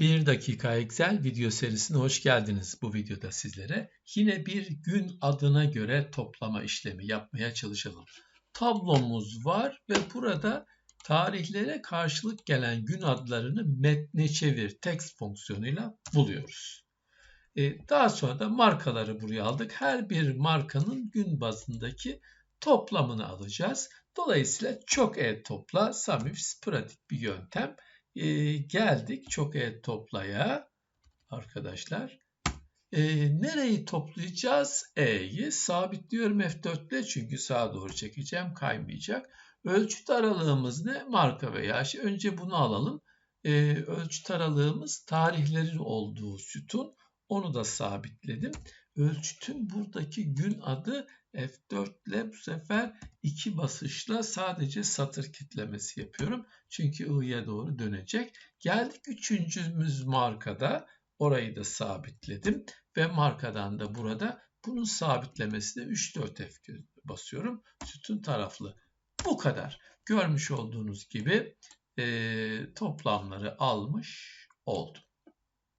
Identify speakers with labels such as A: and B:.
A: 1 dakika Excel video serisine hoş geldiniz bu videoda sizlere. Yine bir gün adına göre toplama işlemi yapmaya çalışalım. Tablomuz var ve burada tarihlere karşılık gelen gün adlarını metne çevir text fonksiyonuyla buluyoruz. Ee, daha sonra da markaları buraya aldık. Her bir markanın gün bazındaki toplamını alacağız. Dolayısıyla çok e topla Samifs pratik bir yöntem e, geldik çok et toplaya arkadaşlar. E, nereyi toplayacağız? E'yi sabitliyorum F4 ile çünkü sağa doğru çekeceğim kaymayacak. Ölçüt aralığımız ne? Marka veya yaş. Önce bunu alalım. E, ölçüt aralığımız tarihlerin olduğu sütun. Onu da sabitledim. Ölçütün buradaki gün adı F4 ile bu sefer iki basışla sadece satır kitlemesi yapıyorum. Çünkü I'ya doğru dönecek. Geldik üçüncümüz markada. Orayı da sabitledim. Ve markadan da burada bunun sabitlemesi de 3-4 F basıyorum. Sütun taraflı. Bu kadar. Görmüş olduğunuz gibi e, toplamları almış oldum.